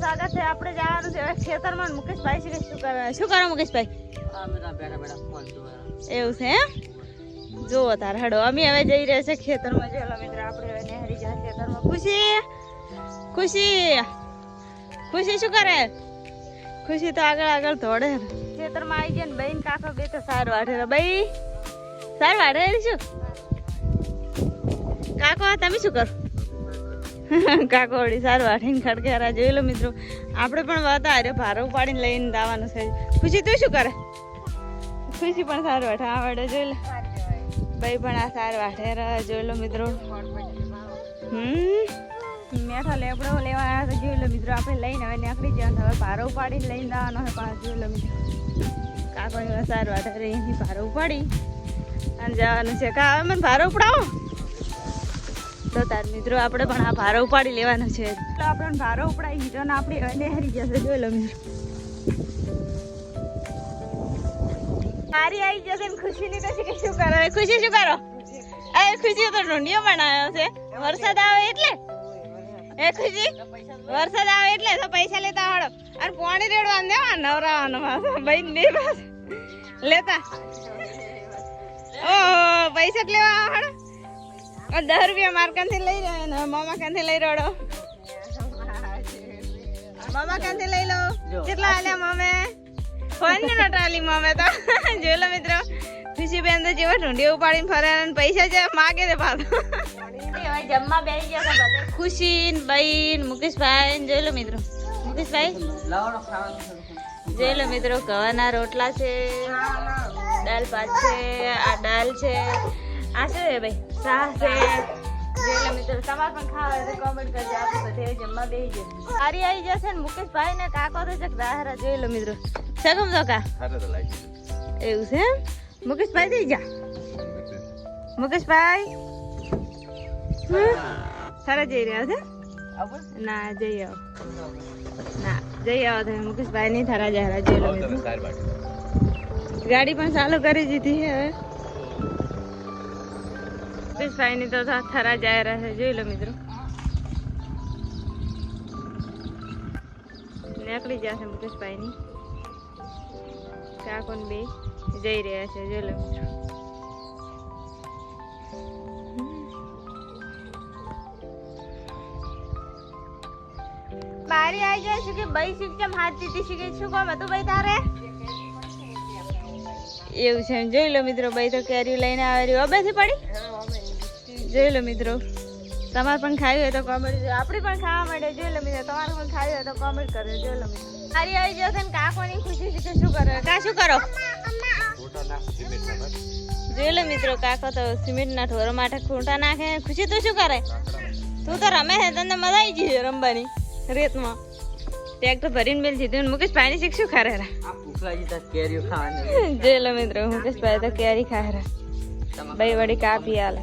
સ્વાગત છે આપણે જવાનું છે ખેતરમાં. મુકેશભાઈ છે શું કરે? શું કરો મુકેશભાઈ? એવું છે એમ? જુઓ તાર હડો અમે હવે જઈ રહ્યા છે ખેતરમાં. જો મિત્ર આપણે હવે નેહરી જાય ખેતરમાં. ખુશી? ખુશી? ખુશી શું કરે? ખુશી તો આગળ આગળ દોડે. ખેતરમાં આવી ગયા ને બહેન કાકો બે તો સાર વાઢે બઈ સાર વાઢે શું? કાકો તમે શું કરો? કાકો વળી સાર વાઢીને ખડકેરા જોઈ લો મિત્રો. આપણે પણ વાતા અરે ભારો ઉપાડીને લઈને દાવાનું છે. ખુશી, તું શું કરે? ખુશી પણ સારું વાઠે આવડે જોઈ લે. ભાઈ પણ આ સારું વાઠે જોઈ લો મિત્રો. હમ, મેઠો લેબડો લેવા આવ્યા તો જોઈ લો મિત્રો. આપણે લઈને હવે નીકળી જવાનું હવે ભારો ઉપાડીને લઈને દાવાનો હોય પણ જોઈ લો મિત્રો. કાકોડી સારું વાઠે એની ભારો ઉપાડી. અને જવાનું છે. કા, હવે મને ભારો ઉપડાવો? તો તાર મિત્રો, આપણે પણ આ ભારો ઉપાડી લેવાનો છે. તો આપણે ભારો ઉપડાઈ ગયો ને આપણે નેહરી જશે જોઈ લો મારી આવી જશે ને ખુશીની તો કે શું કરો? ખુશી શું કરો? એ ખુશી તો ઢૂંઢિયો બનાવ્યો છે. વરસાદ આવે એટલે? એ ખુશી? વરસાદ આવે એટલે તો પૈસા લેતા આવડો. અને પાણી રેડવા દેવા નવરાવાનો ભાઈ ને લેતા. ઓહો, પૈસા લેવા હળો દસ રૂપિયા માર કાંથી લઈ રહ્યો ને મામા કાંથી લઈ રડો. મામા કાંથી લઈ લો. કેટલા આલે મમે? ફોન ને નટાલી મમે તો. જોઈ લો મિત્રો. ખુશી બેન તો જેવો ઢૂંઢી ઉપાડીને ફરે અને પૈસા જે માગે દે પાછો. જમવા બેસી ગયા છે બધે ખુશી બહેન મુકેશભાઈ જોઈ લો મિત્રો. મુકેશભાઈ? જોઈ લો મિત્રો ઘવાના રોટલા છે દાલ ભાત છે આ દાલ છે આ શું છે ભાઈ શાહ છે મિત્રો તમારે પણ ખાવા હોય તો કોમેન્ટ કરજો આપણે બધે જમવા બેસી જઈએ સારી આવી જશે ને મુકેશભાઈ ને કાકો તો ચક દાહરા જોઈ લો મિત્રો સગમ તો કા એવું છે? મુકેશભાઈ જઈ જા મુકેશભાઈ? સારા જઈ રહ્યા છે ના જઈ આવો ના જઈ આવો તમે મુકેશભાઈ નહીં થારા જાહેરા જોઈ લો ગાડી પણ ચાલુ કરી દીધી હવે મુકેશભાઈ ની તો થરા રહ્યા છે જોઈ લો મિત્રો. નીકળી જશે મુકેશભાઈ ની કાકો ને બે જઈ રહ્યા છે જોઈ લો મિત્રો. બારી આવી જાય છે કે બઈ શિક્ષમ હાથ દીધી છે કે શું કામ? હતું ભાઈ તારે? એવું છે જોઈ લો મિત્રો ભાઈ તો કેરી લઈને આવે રહ્યું. અબેથી પડી? જોઈ લો મિત્રો. તમારે પણ ખાવી હોય તો કોમેન્ટ આપણી પણ ખાવા માટે જોઈ લો મિત્રો. તમારે પણ ખાવી હોય તો કોમેન્ટ કરજો. જોઈ લો મિત્રો. સારી આવી જાવ ને કાકોની ખુશી છે કે શું કરો? કા શું કરો? જોઈ લો મિત્રો કાકો તો સિમેન્ટના ઢોરો માટે ખૂંટા નાખે. ખુશી તું શું કરે? તું તો રમે છે. તને મજા આવી જશે રમવાની રેતમાં. ટ્રેક્ટર ભરીને મેલ દીધું ને મુકેશ પાણી શીખ શું ખારે તા જોઈ લો મિત્રો મુકેશ ભાઈ તો કેરી ખાય રા તમારે ભાઈ વળી કાપી આલે.